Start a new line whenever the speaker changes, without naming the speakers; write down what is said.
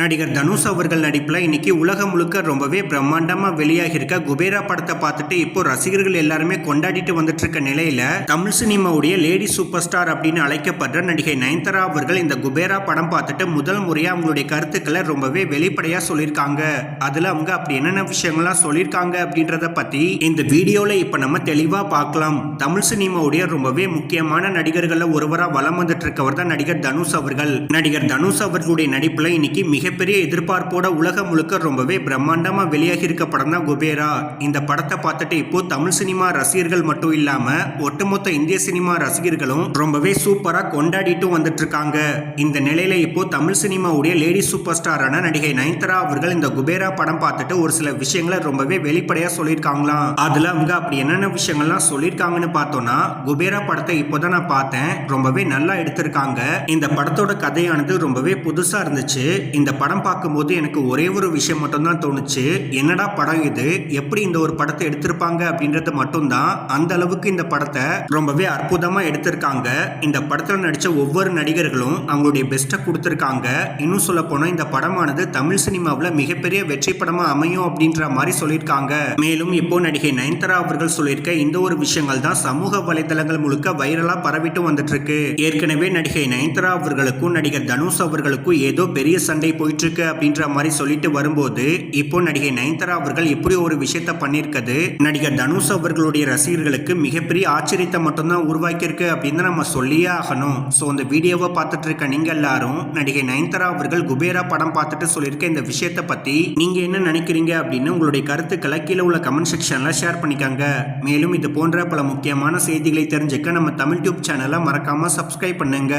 நடிகர் தனுஷ் அவர்கள் நடிப்பில் இன்னைக்கு உலகம் முழுக்க ரொம்பவே பிரம்மாண்டமாக வெளியாகியிருக்க குபேரா படத்தை பார்த்துட்டு இப்போ ரசிகர்கள் எல்லாருமே கொண்டாடிட்டு வந்துட்டு இருக்க நிலையில தமிழ் சினிமாவுடைய லேடி சூப்பர் ஸ்டார் அப்படின்னு அழைக்கப்படுற நடிகை நயன்தாரா அவர்கள் இந்த குபேரா படம் பார்த்துட்டு முதல் முறையாக அவங்களுடைய கருத்துக்களை ரொம்பவே வெளிப்படையாக சொல்லியிருக்காங்க. அதில் அவங்க அப்படி என்னென்ன விஷயங்கள்லாம் சொல்லியிருக்காங்க அப்படின்றத பற்றி இந்த வீடியோவில் இப்போ நம்ம தெளிவாக பார்க்கலாம். தமிழ் சினிமாவுடைய ரொம்பவே முக்கியமான நடிகர்களில் ஒருவராக வலம் வந்துட்டு இருக்கவர் தான் நடிகர் தனுஷ் அவர்கள். நடிகர் தனுஷ் அவர்களுடைய நடிப்பில் இன்னைக்கு மிகப்பெரிய எதிர்பார்ப்போட உலகம் முழுக்க ரொம்பவே பிரம்மாண்டமாக வெளியாகி இருக்க படம் தான் குபேரா? இந்த படத்தை பார்த்துட்டு இப்போ தமிழ் சினிமா ரசிகர்கள் மட்டும் இல்லாமல் ஒட்டுமொத்த இந்திய சினிமா ரசிகர்களும் ரொம்பவே சூப்பராக கொண்டாடிட்டு வந்துட்டு இருக்காங்க இந்த நிலையில இப்போ தமிழ் சினிமாவுடைய லேடி சூப்பர் ஸ்டாரான நடிகை நயன்தரா அவர்கள் இந்த குபேரா படம் பார்த்துட்டு ஒரு சில விஷயங்களை ரொம்பவே வெளிப்படையாக சொல்லியிருக்காங்களாம். அதில் அவங்க அப்படி என்னென்ன விஷயங்கள்லாம் சொல்லியிருக்காங்கன்னு பார்த்தோம்னா குபேரா படத்தை இப்போதான் நான் பார்த்தேன். ரொம்பவே நல்லா எடுத்திருக்காங்க. இந்த படத்தோட கதையானது ரொம்பவே புதுசாக இருந்துச்சு. இந்த படம் பார்க்கும்போது எனக்கு ஒரே ஒரு விஷயம் மட்டும்தான் தோணுச்சு. என்னடா படம் இது? எப்படி இந்த ஒரு படத்தை எடுத்திருப்பாங்க அப்படின்றது மட்டும்தான். அந்த அளவுக்கு இந்த படத்தை ரொம்பவே அற்புதமாக எடுத்திருக்காங்க. இந்த படத்தில் நடித்த ஒவ்வொரு நடிகர்களும் அவங்களுடைய பெஸ்ட்டை கொடுத்துருக்காங்க. இன்னும் சொல்ல போனால் இந்த படமானது தமிழ் சினிமாவில் மிகப்பெரிய வெற்றி படமாக அமையும் அப்படின்ற மாதிரி சொல்லியிருக்காங்க. மேலும் இப்போ நடிகை நயன்தாரா அவர்கள் சொல்லியிருக்க இந்த ஒரு விஷயங்கள் தான் சமூக வலைதளங்கள் முழுக்க வைரலாக பரவிட்டு வந்துட்டு இருக்கு. ஏற்கனவே நடிகை நயன்தாரா அவர்களுக்கும் நடிகர் தனுஷ் அவர்களுக்கும் ஏதோ பெரிய சண்டை போயிட்டுருக்கு அப்படின்ற மாதிரி சொல்லிட்டு வரும்போது இப்போ நடிகை நயன்தாரா அவர்கள் இப்படி ஒரு விஷயத்த பண்ணியிருக்கிறது நடிகர் தனுஷ் அவர்களுடைய ரசிகர்களுக்கு மிகப்பெரிய ஆச்சரியத்தை மட்டும்தான் உருவாக்கியிருக்கு அப்படின்னு தான் நம்ம சொல்லியே ஆகணும். ஸோ அந்த வீடியோவை பார்த்துட்டு இருக்க நீங்கள் எல்லாரும் நடிகை நயன்தாரா அவர்கள் குபேரா படம் பார்த்துட்டு சொல்லியிருக்க இந்த விஷயத்தை பற்றி நீங்கள் என்ன நினைக்கிறீங்க அப்படின்னு உங்களுடைய கருத்துக்களை கீழே உள்ள கமெண்ட் செக்ஷனில் ஷேர் பண்ணிக்காங்க. மேலும் இது போன்ற பல முக்கியமான செய்திகளை தெரிஞ்சுக்க நம்ம தமிழ் டியூப் சேனலை மறக்காமல் சப்ஸ்கிரைப் பண்ணுங்க.